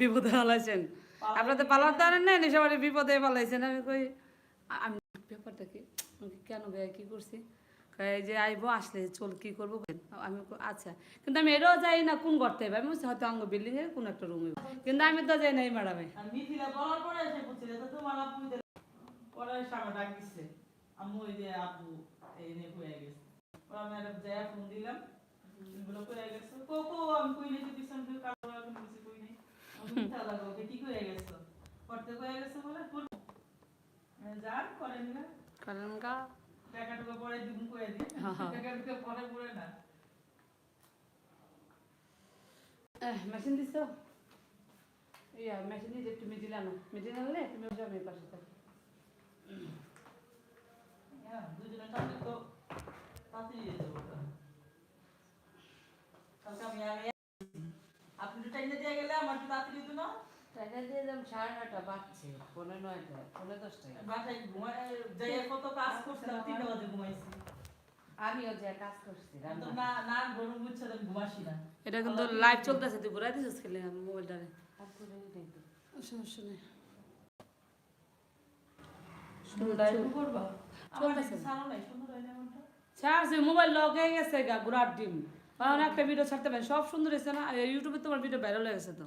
বিপদে ফেলাইছেন। আপনার তো পালার তো আনেন নাই সবাই বিপদে ফেলাইছেন। আমি কই আমি ব্যাপারটা কি? কেন ভাই কি করছি? যে আইবো আসলে চল কি করব? আমি আচ্ছা। কিন্তু আমি এরও যাই না কোন করতে হবে আমি হয়তো আঙ্গ বিল্ডিং এর কোন একটা রুমে কিন্তু আমি তো যাই নাই ম্যাডামে ফোন দিলাম। বলে কইয়া গেছে কো কো আমি কই নাই তো পিছন থেকে কালো এখন কিছু কই নাই মিথ্যা লাগো কি কইয়া গেছে করতে কইয়া গেছে বলে করব যান করেন না কারণ গা টাকা টুকা পরে দিন কইয়া হ্যাঁ। টাকা টুকা পরে পড়ে না মেশিন দিছ ইয়া মেশিন দিয়ে একটু মিডিল আনো মিডিল আনলে তুমি যাবে পাশে থাকো দুজনে থাকলে তো তাড়াতাড়ি যেতে পারতো কালকে আমি আগে টাইমে দিয়ে গেলে আমার তো তাড়াতাড়ি হতো না? টাকা দিয়ে দাম সাড়ে নয়টা বাজছে পনেরো নয়টা পনেরো দশটায় বাসায় যাই কত কাজ করছিলাম তিনটা বাজে ঘুমাইছি। আমিও যে কাজ করছি না না গরম বুঝছে আমি ঘুমাসি না। এটা কিন্তু লাইভ চলতেছে তুই ঘুরাই দিছিস খেলে মোবাইলটারে সমস্যা নেই। শুরু করবা আমার চলতেছে। সারো নাই সুন্দর না এমনটা। ছাড়ছে মোবাইল লক হয়ে গেছে গা ঘুরার ডিম। কারণ একটা ভিডিও ছাড়তে পারেন। সব সুন্দর হয়েছে না? আর ইউটিউবে তোমার ভিডিও ভাইরাল হয়ে গেছে তো?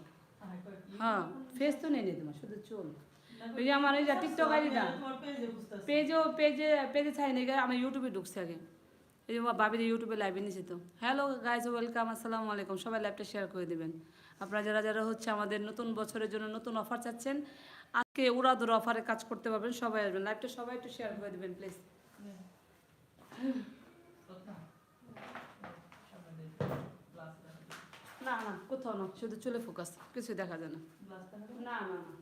হ্যাঁ ফেস তো নেই নেই তোমার শুধু চুল ওই যে আমার এই যে টিকটক আইডিটা তোমার পেজে পেজও পেজে পেজে ছাই নেই আমি ইউটিউবে ঢুকছি আগে। এই যে ভাবির ইউটিউবে লাইভে নিয়েছি তো। হ্যালো গাইজ ওয়েলকাম আসসালামু আলাইকুম। সবাই লাইভটা শেয়ার করে দেবেন। আপনারা যারা যারা হচ্ছে আমাদের নতুন বছরের জন্য নতুন অফার চাচ্ছেন আজকে উড়াদুর অফারে কাজ করতে পারবেন সবাই আসবেন। লাইভটা সবাই একটু শেয়ার করে দেবেন প্লিজ কথা সামনে দেখ গ্লাস দেখা না না কোথাও না শুধু চুলে ফোকাস কিছু দেখা যায় না। না না না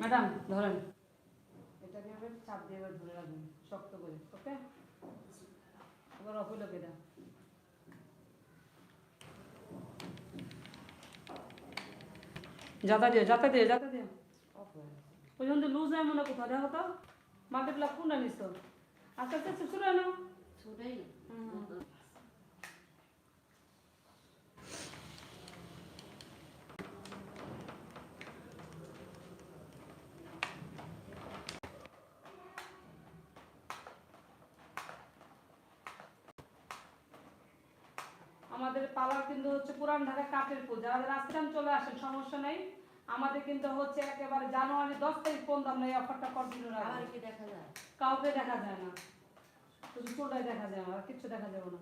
ম্যাডাম ধরেন। চাপ দিয়ে এবার ধরে রাখবেন শক্ত করে ওকে? এবার অফ হইল কেটা যাতা দিয়ে যাতা দিয়ে যাতা দিয়ে। ওই পর্যন্ত লুজ হয় মনে কোথাও দেখো তো। লাভ কোনটা নিস আস্তে আস্তে শুরু হয় না। হুম। আমাদের পালার কিন্তু হচ্ছে পুরান ঢাকা কাঠের ফুল যারা যারা আসছেন চলে আসেন সমস্যা নেই। আমাদের কিন্তু হচ্ছে একেবারে জানুয়ারি দশ তারিখ পর্যন্ত আমরা এই অফারটা কন্টিনিউ রাখব। কি দেখা যায়? কাউকে দেখা যায় না। শুধু চোটাই দেখা যায় আমার কিচ্ছু দেখা যাবে না।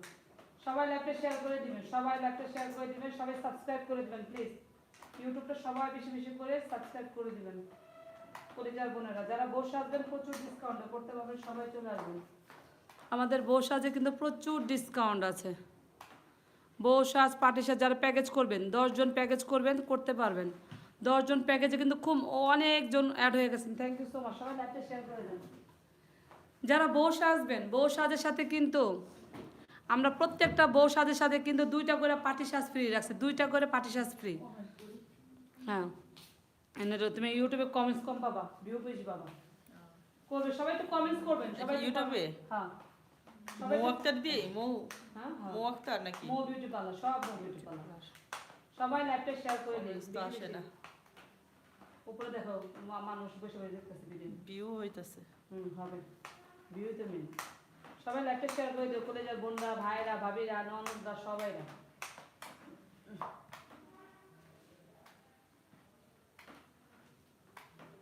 সবাই ল্যাপটপ শেয়ার করে দিবেন সবাই ল্যাপটপ শেয়ার করে দিবেন সবাই সাবস্ক্রাইব করে দিবেন প্লিজ ইউটিউবটা সবাই বেশি বেশি করে সাবস্ক্রাইব করে দিবেন। পরিচার বোনেরা যারা বসে আসবেন প্রচুর ডিসকাউন্ট করতে পারবেন সবাই চলে আসবেন। আমাদের বউ সাজে কিন্তু প্রচুর ডিসকাউন্ট আছে। বউ সাজ পাটি সাজ যারা প্যাকেজ করবেন দশজন প্যাকেজ করবেন করতে পারবেন। দশজন প্যাকেজে কিন্তু খুব অনেকজন অ্যাড হয়ে গেছেন। থ্যাংক ইউ সো মাচ সবাই শেয়ার করে দেন। যারা বউ সাজবেন বউ সাজের সাথে কিন্তু আমরা প্রত্যেকটা বউ সাজের সাথে কিন্তু দুইটা করে পাটি সাজ ফ্রি রাখছি। দুইটা করে পাটি সাজ ফ্রি হ্যাঁ। এনে তুমি ইউটিউবে কমেন্টস কম পাবা ভিউ বেশি পাবা। করবে সবাই একটু কমেন্টস করবেন সবাই ইউটিউবে? হ্যাঁ। মৌ আক্তার মৌ হ্যাঁ হ্যাঁ। মৌ আক্তার নাকি? মো বিউটি পার্লার সব মো বিউটি পার্লার সবাই শেয়ার করে দিন আসে না। উপরে দেখো মানুষ বসে বসে দেখতেছে ভিডিও ভিউ হইতাছে। হুম হবে। ভিউ তো মেন সবাই শেয়ার করে দিও কলেজের বোনরা ভাইরা ভাবিরা ননদরা সবাইরা।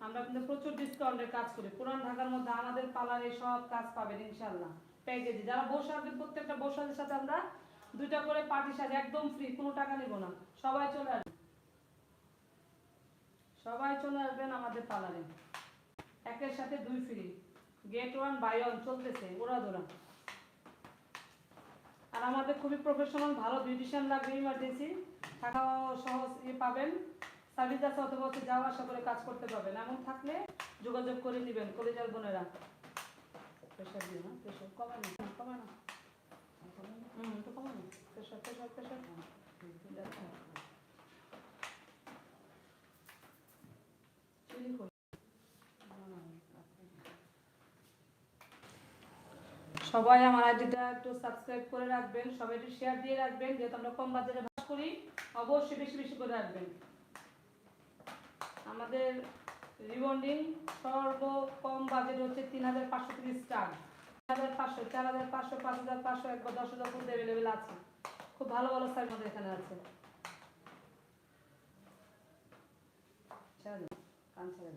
আমরা কিন্তু প্রচুর ডিসকাউন্টের কাজ করি। পুরান ঢাকার মধ্যে আমাদের পার্লারে সব কাজ পাবেন ইনশাল্লাহ প্যাকেজে যারা বসে আসবেন প্রত্যেকটা বসাদের সাথে আমরা দুইটা করে পার্টি সাজ, একদম ফ্রি কোনো টাকা নেব না। সবাই চলে আসবেন সবাই চলে আসবেন আমাদের পার্লারে একের সাথে দুই free get one buy one চলতেছে ওরা দোরা আর আমাদের খুবই প্রফেশনাল ভালো বিউটিশিয়ান লাগবে ইমার্জেন্সি থাকা সহজ ইয়ে পাবেন। সার্ভিস আছে, অথবা যাওয়া আসা করে কাজ করতে পারবেন। এমন থাকলে যোগাযোগ করে নেবেন, কলেজার বোনেরা। সবাই আমার আইডিটা একটু সাবস্ক্রাইব করে রাখবেন, সবাই একটু শেয়ার দিয়ে রাখবেন, যেহেতু আমরা কম বাজারে ভাস করি, অবশ্যই বেশি বেশি করে রাখবেন। আমাদের রিবন্ডিং সর্ব কম বাজেট হচ্ছে তিন হাজার পাঁচশো তিরিশ টাকা হাজার পাঁচশো, চার হাজার পাঁচশো, পাঁচ হাজার পাঁচশো, একবার দশ হাজার পর্যন্ত অ্যাভেলেবেল আছে। খুব ভালো ভালো সাইজ আমাদের এখানে আছে। কান দাও।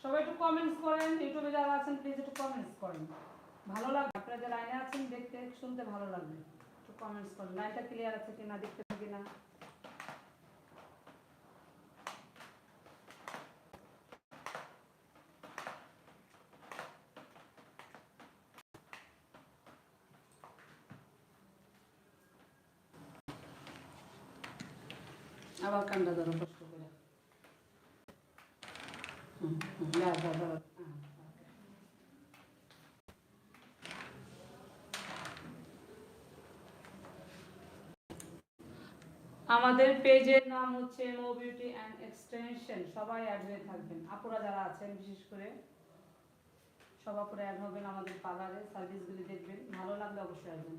সবাই একটু কমেন্টস করেন, ইউটিউবে যারা আছেন প্লিজ একটু কমেন্টস করেন। ভালো লাগবে? আপনারা যারা লাইনে আছেন, দেখতে, শুনতে ভালো লাগবে। একটু কমেন্টস করেন। লাইনটা ক্লিয়ার আছে কিনা, দেখতে থাকি না আবার কান্ডা ধরো কষ্ট করে হুম হুম দাও দাও দাও হ্যাঁ, ওকে। আমাদের পেজের নাম হচ্ছে মো বিউটি অ্যান্ড এক্সটেনশন সবাই অ্যাড হয়ে থাকবেন। আপুরা যারা আছেন, বিশেষ করে সব আপুরা অ্যাড হবেন আমাদের পার্লারে সার্ভিসগুলি দেখবেন। ভালো লাগলে অবশ্যই আসবেন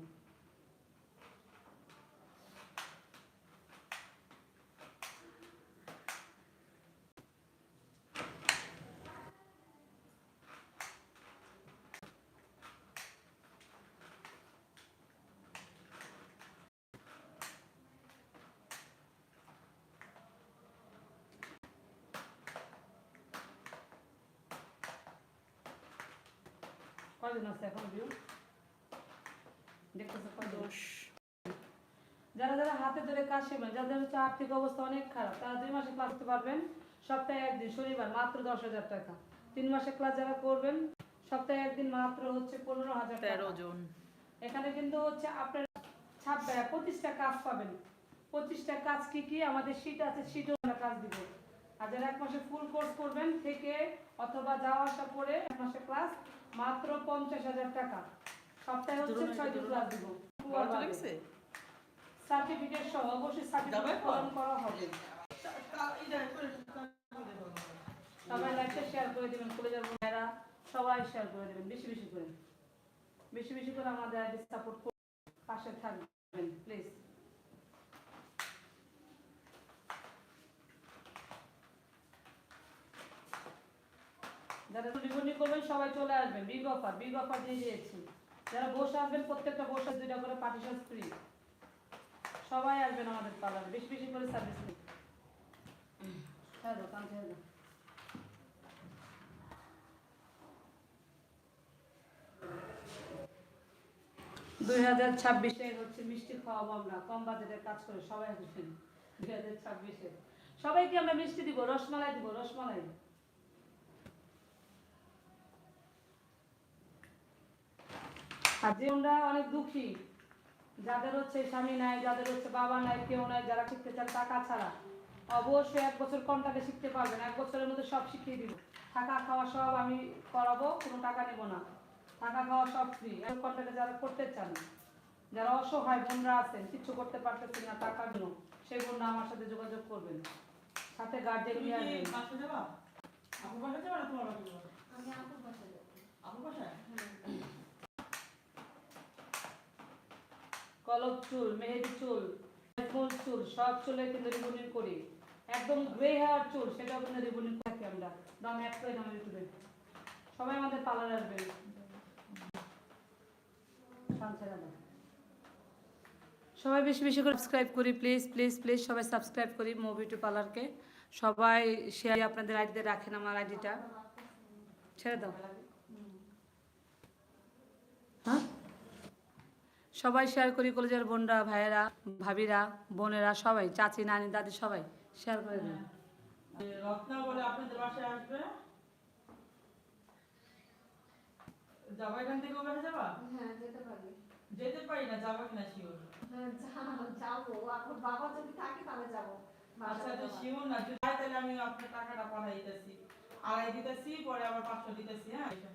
কয়জন আছে এখন ভিউ দেখতেছে কয়জন যারা যারা হাতে ধরে কাজ শিখবেন যাদের হচ্ছে আর্থিক অবস্থা অনেক খারাপ তারা দুই মাসে ক্লাস করতে পারবেন। সপ্তাহে একদিন শনিবার মাত্র দশ হাজার টাকা। তিন মাসে ক্লাস যারা করবেন সপ্তাহে একদিন মাত্র হচ্ছে পনেরো হাজার তেরো জন। এখানে কিন্তু হচ্ছে আপনার ছাব্বিশ পঁচিশটা কাজ পাবেন। পঁচিশটা কাজ কি কি? আমাদের শীট আছে শীটও আমরা কাজ দিব। আর যারা এক মাসে ফুল কোর্স করবেন থেকে অথবা যাওয়া আসা করে এক মাসে ক্লাস মাত্র পঞ্চাশ হাজার টাকা। সপ্তাহে হচ্ছে দুটো ছয় দিন ক্লাস দিব। সার্টিফিকেট সহ অবশ্যই সার্টিফিকেট প্রদান করা হবে। সবাই লাইভটা শেয়ার করে দিবেন কলেজের বোনেরা সবাই শেয়ার করে দিবেন বেশি বেশি করে। বেশি বেশি করে আমাদের সাপোর্ট পাশে থাকবেন প্লিজ যারা রিবন্ডিং করবেন, সবাই চলে আসবেন। বিগ অফার বিগ অফার দিয়ে দিয়েছি। যারা বসে আসবেন, প্রত্যেকটা বসে দুইটা করে পার্টিশন ফ্রি সবাই আসবেন আমাদের পার্লারে বেশি বেশি করে সার্ভিস হ্যাঁ দোকান দাও দুই হাজার ছাব্বিশে হচ্ছে মিষ্টি খাওয়াবো আমরা। কম বাজেটের কাজ করে সবাই আসবেন। দুই হাজার ছাব্বিশে। সবাইকে আমরা মিষ্টি দিব, রসমালাই দিব, রসমালাই। আর যে আমরা অনেক দুঃখী যাদের হচ্ছে স্বামী নাই যাদের হচ্ছে বাবা নাই কেউ নাই যারা শিখতে চান টাকা ছাড়া অবশ্যই এক বছর কন্টাক্টে শিখতে পারবেন এক বছরের মধ্যে সব শিখিয়ে দিব। থাকা খাওয়া সব আমি করাবো কোনো টাকা নেব না। থাকা খাওয়া সব ফ্রি এক কন্টাক্টে যারা করতে চান যারা অসহায় বোনরা আছেন কিছু করতে পারতেছেন না টাকার জন্য সেই বোনরা আমার সাথে যোগাযোগ করবেন। সাথে গার্জেন নিয়ে আসবেন। বাসা যাবা? আপুর বাসা যাবা না তোমার বাসা যাবা? আমি আপুর বাসায় যাব। আপুর বাসায়? কলপ চুল মেহেদি চুল চুল সব চুলে কিন্তু রিবনিং করি। একদম গ্রে হেয়ার চুল সেটাও কিন্তু রিবনিং থাকি আমরা। দাম এক করে দাম ইউটিউবে সবাই আমাদের পার্লারে আসবে। সবাই বেশি বেশি করে সাবস্ক্রাইব করি প্লিজ প্লিজ প্লিজ সবাই সাবস্ক্রাইব করি মো বিউটি পার্লারকে সবাই শেয়ার আপনাদের আইডিতে রাখেন আমার আইডিটা ছেড়ে দাও। হ্যাঁ? সবাই শেয়ার করি কলেজের বোনরা ভাইয়েরা ভাবিরা বোনেরা সবাই চাচি নানি দাদি সবাই শেয়ার করে দিন। রত্না বলে আপনাদের বাসায় আসবে? যাবা এখান থেকে ও যাবা? হ্যাঁ যেতে পারি। যেতে পারি না যাবা কিনা শিওর হ্যাঁ যাব। এখন বাবা যদি থাকে তাহলে যাব। আচ্ছা তো শিওর না তাহলে আমি আপনার টাকাটা পাঠাই দিতেছি আড়াই দিতেছি পরে আবার পাঁচশো দিতেছি হ্যাঁ হ্যাঁ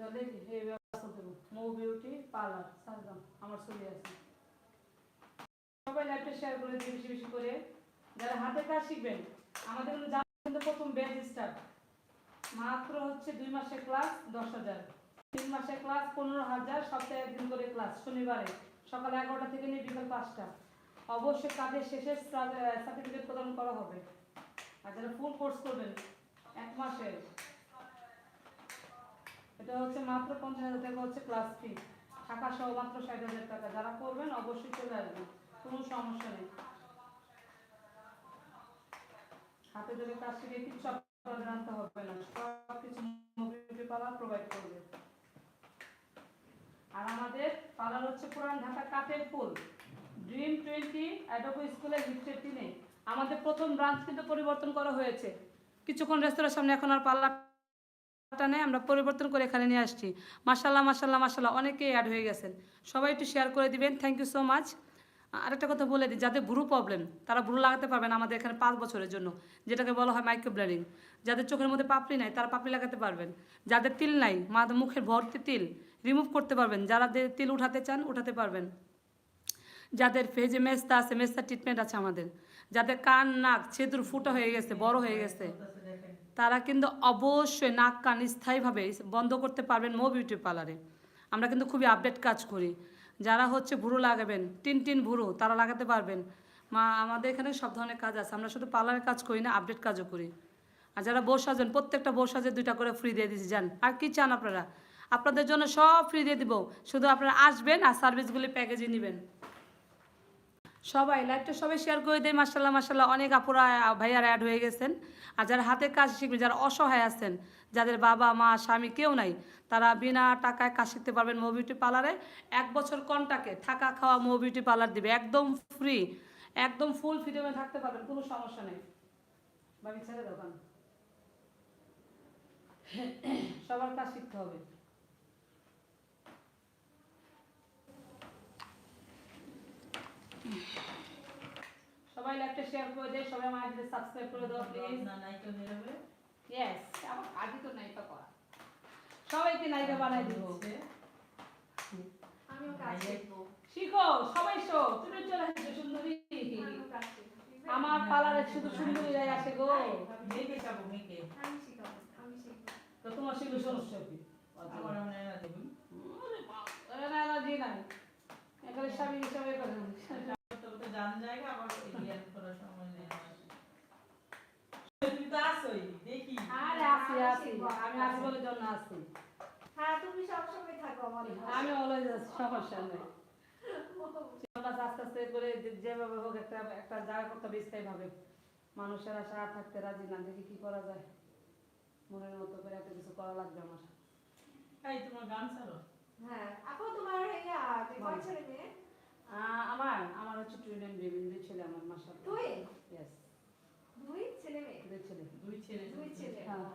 মাত্র হচ্ছে দুই মাসের ক্লাস দশ হাজার। তিন মাসের ক্লাস পনেরো হাজার, সপ্তাহে একদিন করে ক্লাস শনিবারে। সকাল এগারোটা থেকে নিয়ে বিকাল পাঁচটা। অবশ্যই কাজের শেষে সার্টিফিকেট প্রদান করা হবে। আর যারা ফুল কোর্স করবেন, এক মাসের। এটা হচ্ছে মাত্র পঞ্চাশ হাজার টাকা হচ্ছে ক্লাস ফি টাকা সহ মাত্র ষাট হাজার টাকা। যারা করবেন, অবশ্যই চলে আসবেন। কোনো সমস্যা নেই। হাতে ধরে কাজ শিখে কিছু আপনাদের আনতে হবে না। সব কিছু মোবিলিটি প্রোভাইড করবে। আর আমাদের পার্লার হচ্ছে পুরান ঢাকা কাঠের পুল ড্রিম টোয়েন্টি অ্যাডোবো স্কুলের লিফটের তিনে আমাদের প্রথম ব্রাঞ্চ কিন্তু পরিবর্তন করা হয়েছে। কিছুক্ষণ রেস্তোরাঁর সামনে এখন আর পার্লারটা নেই আমরা পরিবর্তন করে এখানে নিয়ে আসছি। মাসাল্লাহ মাসাল্লাহ মাসাল্লাহ অনেকেই অ্যাড হয়ে গেছেন। সবাই একটু শেয়ার করে দিবেন থ্যাংক ইউ সো মাচ আরেকটা কথা বলে দিই, যাদের ব্রু প্রবলেম তারা ব্রু লাগাতে পারবেন আমাদের এখানে পাঁচ বছরের জন্য। যেটাকে বলা হয় মাইক্রো ব্লাডিং যাদের চোখের মধ্যে পাপড়ি নাই, তারা পাপড়ি লাগাতে পারবেন। যাদের তিল নাই মাদের মুখের ভর্তি তিল রিমুভ করতে পারবেন। যারা তিল উঠাতে চান, উঠাতে পারবেন। যাদের ফেজে মেস্তা আছে মেস্তা ট্রিটমেন্ট আছে আমাদের। যাদের কান, নাক, ছেদুর ফুটা হয়ে গেছে, বড় হয়ে গেছে। তারা কিন্তু অবশ্যই নাক কান স্থায়ীভাবে বন্ধ করতে পারবেন মো বিউটি পার্লারে। আমরা কিন্তু খুবই আপডেট কাজ করি। যারা হচ্ছে ভুরু লাগাবেন, টিন টিন ভুরু, তারা লাগাতে পারবেন। মা, আমাদের এখানে সব ধরনের কাজ আছে। আমরা শুধু পার্লারের কাজ করি না আপডেট কাজও করি। আর যারা বউ সাজেন প্রত্যেকটা বউ সাজে দুইটা করে ফ্রি দিয়ে দিয়েছি। যান, আর কি চান আপনারা? আপনাদের জন্য সব ফ্রি দিয়ে দিব। শুধু আপনারা আসবেন আর সার্ভিসগুলি প্যাকেজে নেবেন। সবাই লাইভটা সবাই শেয়ার করে দেয় মাসাল্লাহ মাসাল্লাহ অনেক আপুরা, ভাইয়ারা অ্যাড হয়ে গেছেন। আর যারা হাতে কাজ শিখবে, যারা অসহায় আছেন, যাদের বাবা, মা, স্বামী কেউ নাই, তারা বিনা টাকায় কাজ শিখতে পারবেন মো বিউটি পার্লারে এক বছর কন্টাকে থাকা, খাওয়া মো বিউটি পার্লার দিবে। একদম ফ্রি একদম ফুল ফ্রিডমে থাকতে পারবেন, কোনো সমস্যা নেই। বাবি, ছেড়ে দোকান সবার কাজ শিখতে হবে। সবাই লাইভটা শেয়ার করে দেয় সবাই আমার আইডিতে সাবস্ক্রাইব করে দাও প্লিজ না নাই তো বেরোবে ইয়েস আমার কাজই তো নায়িকা করা। সবাইকে নায়িকা বানাই দিব। আমিও কাজ শিখব শিখো সবাই শো তুমি চলে আসছো সুন্দরী। আমার পার্লারে শুধু সুন্দরীরাই আসে গো। মেয়েকে যাব মেয়েকে। আমি শিখাবো আমি শিখব। তো তোমার শিখলে সমস্যা কি আমার মনে হয় না দেবুন আরে না না জি নাই। এখানে স্বামী হিসাবে করে তো জান জায়গা আবার করার সময় নেই আমার। তো আসোই দেখি। আরে আসি আসি আমি আসি জন্য আসি হ্যাঁ তুমি সবসময় থাকো আমার আমি অলওয়েজ সমস্যা নেই। আস্তে আস্তে করে যেভাবে হোক একটা একটা জায়গা করতে হবে স্থায়ী মানুষের আশা থাকতে রাজি না দেখি কি করা যায়। মনের মতো করে একটা কিছু করা লাগবে আমার। এই তোমার গান ছাড়ো। হ্যাঁ আপু তোমার ইয়া কয় ছেলে মেয়ে? আমার আমার হচ্ছে টুইন এন্ড বেবি দুই ছেলে আমার মাসা দুই? ইয়েস দুই ছেলে মেয়ে? দুই ছেলে। দুই ছেলে দুই ছেলে হ্যাঁ।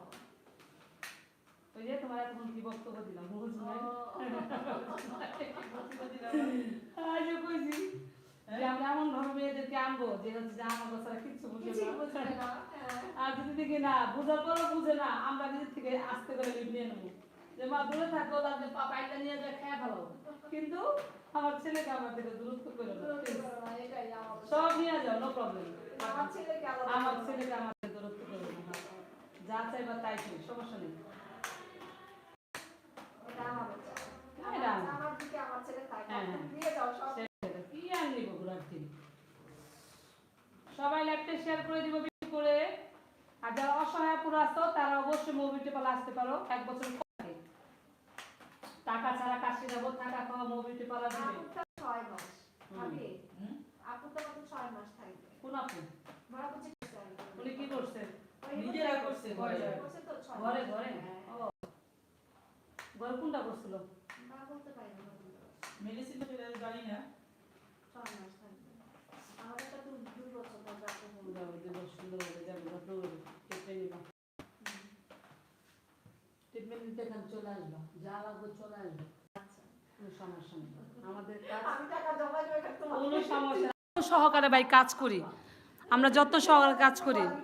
ওই যে তোমার এখন কি বক্তব্য দিলাম? বুঝছ ও। আজ কইছি। আমরা এমন ভাবে মেয়েদেরকে আনব যে হচ্ছে যে আমার কথা কিচ্ছু বুঝে না। বুঝবে না হ্যাঁ। আর যদি দেখি না বুঝার পরও বুঝে না আমরা নিজের থেকে আস্তে করে নিয়ে নেব। যে মা দূরে থাকো তাদের পাইটা নিয়ে যায় খেয়ে ফেলো। কিন্তু আমার ছেলেকে আমার থেকে দূরত্ব করে সব নিয়ে যাও নো প্রবলেম আমার ছেলেকে আমার ছেলেকে আমার থেকে দূরত্ব করে যা চাইবা তাই চাই সমস্যা নেই। চাই। হ্যাঁ, হ্যাঁ। দিয়ে যাও সব। কি আর নিব সবাই ল্যাপটপ শেয়ার করে দিব করে। আর যারা অসহায় পুরো আসতো তারা অবশ্যই মুভি টেপালে আসতে পারো। এক বছর। টাকা ছাড়া কাশি যাব টাকা খাওয়া মুভি টেপালা দিবে আপুর তো ছয় মাস। হুম। ভাবি, হুম? আপুর তো মাত্র ছয় মাস থাকবে। কোন আপু বড় বুঝি আর কি। উনি কি করছে নিজেরা করছে, ঘরে ঘরে। ঘরে হ্যাঁ। ও ঘরে কোনটা করছিল না বলতে পারি না। মেডিসিন তো জানি না ছয় মাস থাকবে। দুই বছর পর সুন্দর যাবে ট্রিটমেন্ট নিবা ট্রিটমেন্ট নিতে চলে আসবা যা লাগবে চলে আসবে। আচ্ছা। কোনো সমস্যা নেই। আমাদের কোনো সমস্যা সহকারে ভাই কাজ করি আমরা যত সহকারে কাজ করি।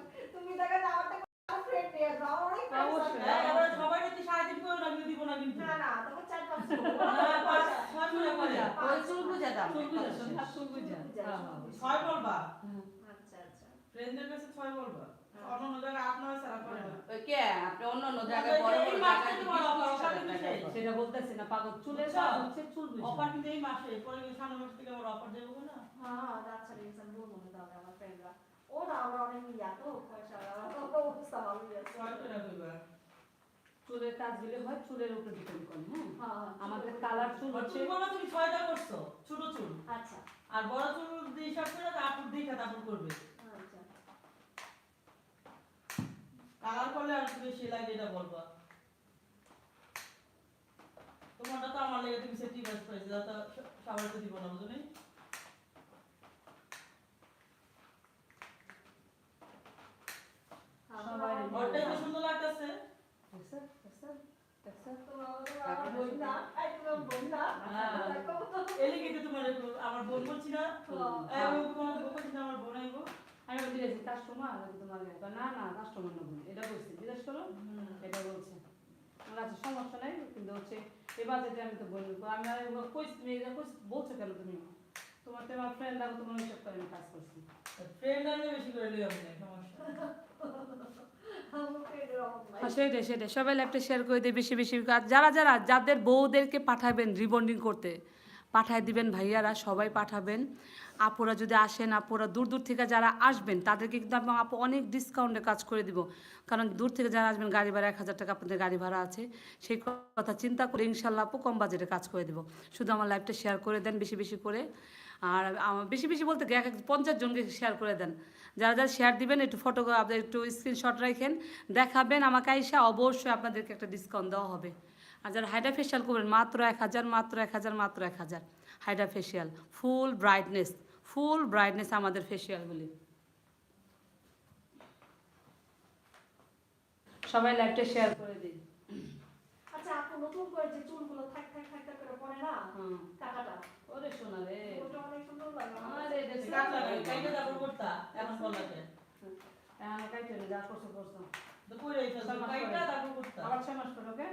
ছয় বলবা? আচ্ছা আচ্ছা। ফ্রেন্ডদের কাছে ছয় বলবা? কে? আপনি অন্য অন্য জায়গায় বড় বড় জায়গায়। সেটা বলতেছি না পাগল। চুলের কাজ হচ্ছে চুল অফার কিন্তু এই মাসে পরে সামনের মাস থেকে আবার অফার দেবো না হ্যাঁ হ্যাঁ আচ্ছা ঠিক আছে বলব না তাহলে আমার ফ্রেন্ডরা ওরা আমরা অনেক ইয়া তো পয়সা অবস্থা ভালো আছে ছয় করে কইবা চুলের কাজ দিলে হয় চুলের উপর ডিপেন্ড করে হ্যাঁ? হ্যাঁ হ্যাঁ আমাদের কালার চুল হচ্ছে বলো তুমি ছয়টা করছ ছোট চুল। আচ্ছা। আর বড় চুল দিয়ে হিসাব করে তারপর দিয়ে তারপর করবে আচ্ছা কালার করলে আর তুমি বেশি লাগে এটা বলবা। তোমারটা তো আমার লেগে তুমি সেফটি ব্যাস পাইছো তো সবার তো দিব না বুঝলি? তো সুন্দর লাগতেছে? আমার হ্যাঁ। আমার বোন বলছি না। বোন বলছি না আমার বোন আইবো। আমি বলছি যে কাস্টমার তোমার গায়ে? না না কাস্টমার না এটা বলছি জিজ্ঞেস করো এটা বলছে। আমার কাছে সমস্যা নাই কিন্তু হচ্ছে এই বাজেটে আমি তো বলি আমি আর কইছি তুমি এটা কইছি বলছো কেন তুমি? তোমার তো আমার ফ্রেন্ড লাগো তোমার হিসাব করে আমি কাজ করছি। ফ্রেন্ড আমি বেশি করে লিও আমি সমস্যা হ্যাঁ সেটাই সেটাই সবাই ল্যাপটপ শেয়ার করে দিয়ে বেশি বেশি। কাজ যারা যারা যাদের বউদেরকে পাঠাবেন রিবন্ডিং করতে পাঠায় দিবেন, ভাইয়ারা সবাই পাঠাবেন। আপুরা যদি আসেন, আপুরা দূর দূর থেকে যারা আসবেন, তাদেরকে কিন্তু আমি আপু অনেক ডিসকাউন্টে কাজ করে দিব। কারণ দূর থেকে যারা আসবেন, গাড়ি ভাড়া এক হাজার টাকা আপনাদের গাড়ি ভাড়া আছে, সেই কথা চিন্তা করে ইনশাল্লাহ আপু কম বাজেটে কাজ করে দিব। শুধু আমার লাইভটা শেয়ার করে দেন বেশি বেশি করে। আর বেশি বেশি বলতে এক এক পঞ্চাশ জনকে শেয়ার করে দেন। যারা যারা শেয়ার দিবেন, একটু ফটো একটু স্ক্রিনশট রাখেন, দেখাবেন, আমাকে আইসা অবশ্যই আপনাদেরকে একটা ডিসকাউন্ট দেওয়া হবে। আর যারা হাইডা ফেশিয়াল করবেন মাত্র এক হাজার মাত্র এক হাজার মাত্র এক হাজার। Hydra facial full brightness full brightness আমাদের ফেশিয়ালগুলি সবাই লাইভটা শেয়ার করে দিন। আচ্ছা আপু নতুন করে যে চুলগুলো থাক থাক থাক করে পড়ে না ওরে শোনা রে। ওটা অনেক সুন্দর লাগে। আরে দেখছি কাট লাগে কাইটা করতা এখন বললাতে হ্যাঁ কাইটে যা করছ করছ। কাইটা আবার মাস পর ওকে?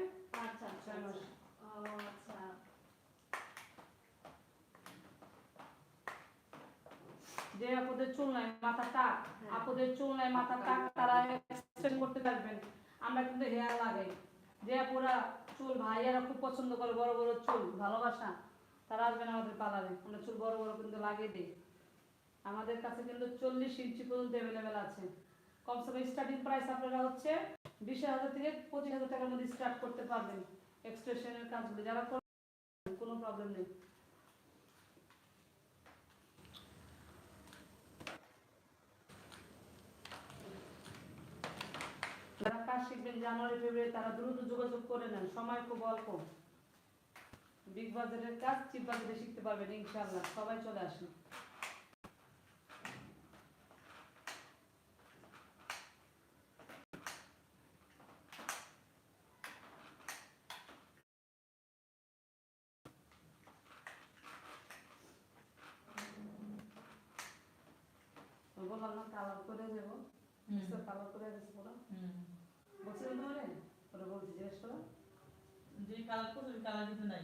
আচ্ছা আচ্ছা মাস। ও আচ্ছা যে আপুদের চুল নাই মাথা টাক। হ্যাঁ। চুল নাই মাথা টাক তারা এক্সটেন্ড করতে পারবেন আমরা কিন্তু হেয়ার লাগাই যে আপুরা চুল ভাইয়ারা খুব পছন্দ করে বড় বড় চুল ভালোবাসা তারা আসবেন আমাদের পার্লারে। আমরা চুল বড় বড় কিন্তু লাগিয়ে দিই। আমাদের কাছে কিন্তু চল্লিশ ইঞ্চি পর্যন্ত অ্যাভেলেবেল আছে। কমসে কম স্টার্টিং প্রাইস আপনারা হচ্ছে বিশ হাজার থেকে পঁচিশ হাজার টাকার মধ্যে স্টার্ট করতে পারবেন এক্সপ্রেশনের কাজগুলো। যারা করবেন কোনো প্রবলেম নেই। যারা কাজ শিখবেন জানুয়ারি, ফেব্রুয়ারি, তারা দ্রুত যোগাযোগ করে নেন। সময় খুব অল্প। বিগ বাজারের কাজ চিপ বাজারে শিখতে পারবেন, ইনশাআল্লাহ। সবাই চলে আসেন। বললাম না কালার করে দেবো। কালার করে দিচ্ছি পুরো। বলছিলাম তোমারে ওরা বলছি জিজ্ঞেস করো। যে কালার করছ কালার কিন্তু নাই।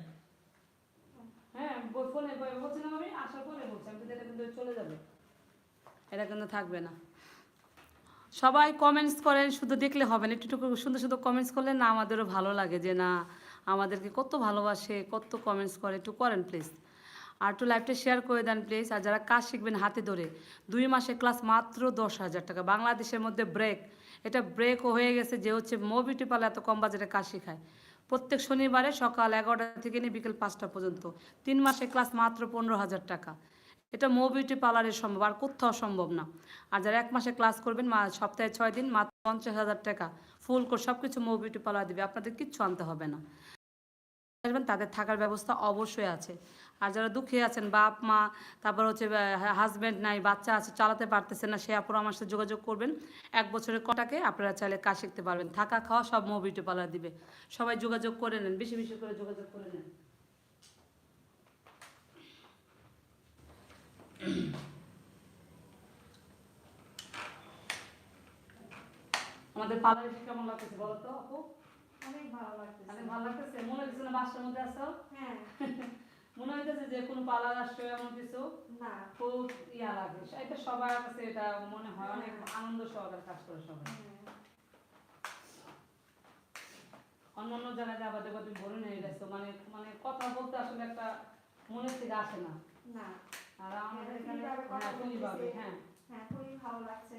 হ্যাঁ ফোনে বলছিলাম আমি আসার পরে কিন্তু এটা কিন্তু চলে যাবে। এটা কিন্তু থাকবে না। সবাই কমেন্টস করেন শুধু দেখলে হবে না একটু একটু সুন্দর সুন্দর কমেন্টস করলে না আমাদেরও ভালো লাগে যে না আমাদেরকে কত ভালোবাসে কত কমেন্টস করে একটু করেন প্লিজ আর একটু লাইভটা শেয়ার করে দেন প্লিজ আর যারা কাজ শিখবেন হাতে ধরে, দুই মাসে ক্লাস মাত্র দশ হাজার টাকা। বাংলাদেশের মধ্যে ব্রেক এটা ব্রেকও হয়ে গেছে যে হচ্ছে মো বিউটি পার্লার এত কম বাজেটে কাজ শেখায়। প্রত্যেক শনিবারে সকাল এগারোটা থেকে নিয়ে বিকেল পাঁচটা পর্যন্ত। তিন মাসে ক্লাস মাত্র পনেরো হাজার টাকা। এটা মো বিউটি পার্লারের সম্ভব, আর কোথাও সম্ভব না। আর যারা এক মাসে ক্লাস করবেন সপ্তাহে ছয় দিন, মাত্র পঞ্চাশ হাজার টাকা। ফুল কোর্স সব কিছু মো বিউটি পার্লার দেবে, আপনাদের কিচ্ছু আনতে হবে না। আসবেন, তাদের থাকার ব্যবস্থা অবশ্যই আছে। আর যারা দুঃখী আছেন বাপ মা তারপর হচ্ছে হাজব্যান্ড নাই বাচ্চা আছে চালাতে পারতেছেন না সে আপুরা আমার সাথে যোগাযোগ করবেন। এক বছরের কটাকে আপনারা চাইলে কাজ শিখতে পারবেন। থাকা খাওয়া সব মো বিউটি পার্লার দিবে। সবাই যোগাযোগ করে নেন বেশি বেশি করে যোগাযোগ করে নেন। আমাদের পার্লারে কেমন লাগতেছে বলো তো আপু? অনেক ভালো লাগতেছে। অনেক ভালো লাগতেছে। মনে হচ্ছে না বাসার মধ্যে আসো হ্যাঁ। মনে হইতেছে যে কোনো পার্লার আসছো এমন কিছু না। খুব ইয়া লাগে। এটা সবার কাছে এটা মনে হয় অনেক আনন্দ সহকারে কাজ করে সবাই। হ্যাঁ। অন্য অন্য জায়গায় যাবা দেখো তুমি বলে নিয়ে গেছো মানে মানে কথা বলতে আসলে একটা মনের থেকে আসে না। না। আর আমাদের হ্যাঁ, এখানে হ্যাঁ, খুবই। হ্যাঁ। হ্যাঁ ভালো লাগছে